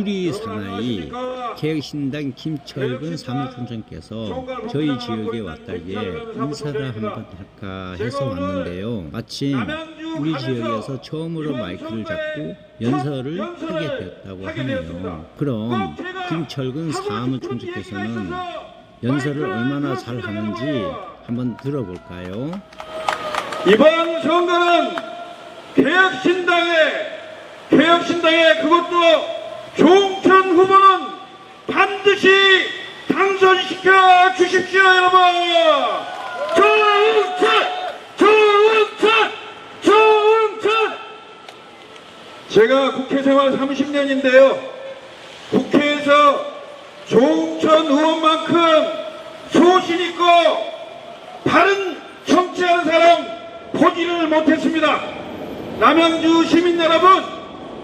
유리 사나이 개혁신당 김철근 사무총장께서 저희 지역에 왔다기에 인사를 한번 할까 해서 왔는데요. 마침 우리 지역에서 처음으로 마이크를 잡고 연설을 하게 되었다고 하네요. 그럼 김철근 사무총장께서는 연설을 얼마나 잘 하는지 한번 들어볼까요? 이번 선거는 개혁신당의 개혁신당의 그것도 종천 후보는 반드시 당선시켜 주십시오 여러분. 종천! 종천! 종천! 제가 국회 생활 30년인데요. 국회에서 종천 의원만큼 소신 있고 바른 정치하는 사람 보지를 못했습니다. 남양주 시민 여러분,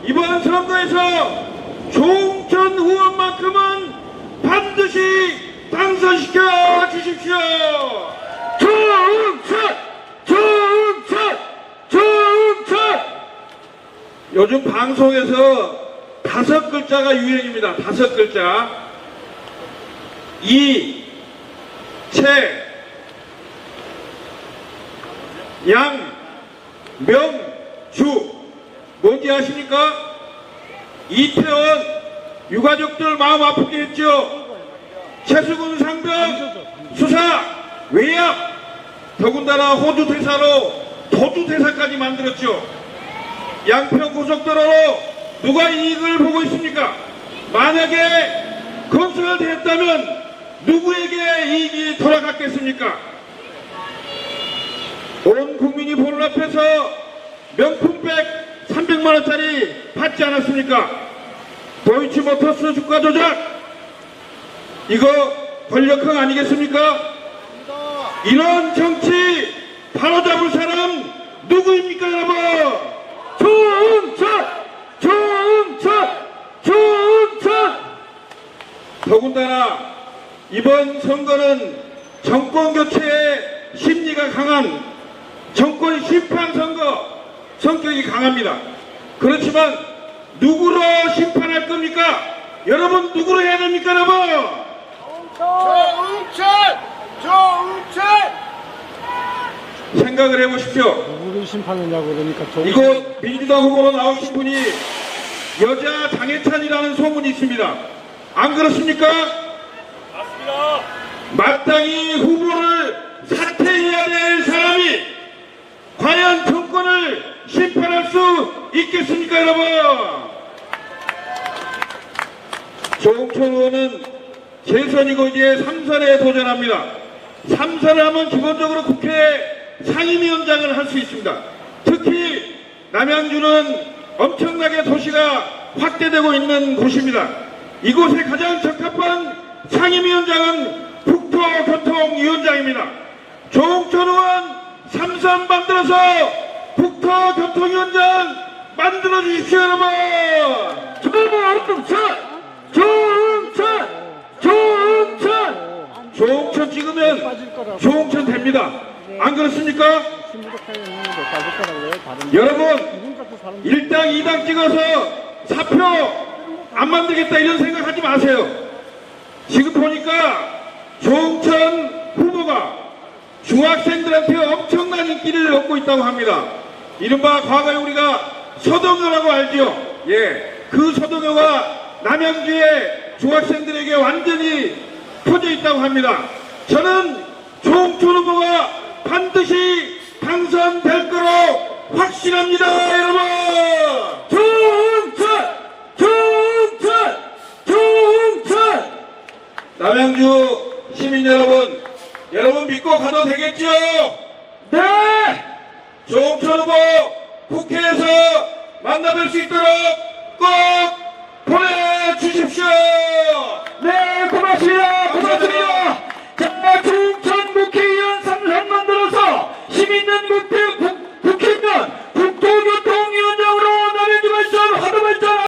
이번 선거에서 종천 의원만큼은 반드시 당선시켜 주십시오. 종천! 종천! 종천! 요즘 방송에서 다섯 글자가 유행입니다. 다섯 글자. 이, 채, 양, 명, 주. 뭔지 아십니까? 이태원 유가족들 마음 아프게 했죠. 최수근 상병 수사, 외압, 더군다나 호주 대사로 도주 대사까지 만들었죠. 양평 고속도로로 누가 이익을 보고 있습니까? 만약에 건설됐다면 누구에게 이익이 돌아갔겠습니까? 온 국민이 보는 앞에서 명품백 300만원짜리 받지 않았습니까? 도이치모터스 주가 조작 이거 권력형 아니겠습니까? 이런 정치 바로잡을 사람 누구입니까 여러분? 조응천! 조응천! 조응천! 더군다나 이번 선거는 정권 교체의 심리가 강한 정권 심판 선거 성격이 강합니다. 그렇지만 누구로 심판할 겁니까? 여러분 누구로 해야 됩니까 여러분? 조웅철! 조웅철! 생각을 해보십시오. 누구를 심판하냐고 그러니까 좀 이거 민주당 후보로 나오신 분이 여자 장혜찬이라는 소문이 있습니다. 안 그렇습니까? 맞습니다. 마땅히 후보를 사퇴해야 될 사람이 과연 정권을 심판할 수 있겠습니까, 여러분? 조홍천 의원은 재선이고 이제 3선에 도전합니다. 3선을 하면 기본적으로 국회 상임위원장을 할 수 있습니다. 특히 남양주는 엄청나게 도시가 확대되고 있는 곳입니다. 이곳에 가장 적합한 상임위원장은 북토교통위원장입니다. 조홍천 의원 3선 만들어서 북토교통위원장 만들어 주십시오, 여러분! 조홍천! 조홍천! 조홍천! 조홍천 찍으면 조홍천 됩니다. 안 그렇습니까? 여러분, 기분 같은 사람 1당 2당 찍어서 사표 안 만들겠다 이런 생각하지 마세요. 지금 보니까 조홍천 후보가 중학생들한테 엄청난 인기를 얻고 있다고 합니다. 이른바 과거에 우리가 서동요라고 알죠? 예. 그 서동요가 남양주의 중학생들에게 완전히 퍼져 있다고 합니다. 저는 조홍천 후보가 반드시 당선될 거로 확신합니다, 여러분! 조홍천! 조홍천! 조홍천! 남양주 시민 여러분, 여러분 믿고 가도 되겠죠? 네! 조홍천 후보 국회에서 만나뵐 수 있도록 꼭 보내주십시오. 네, 고맙습니다. 고맙습니다.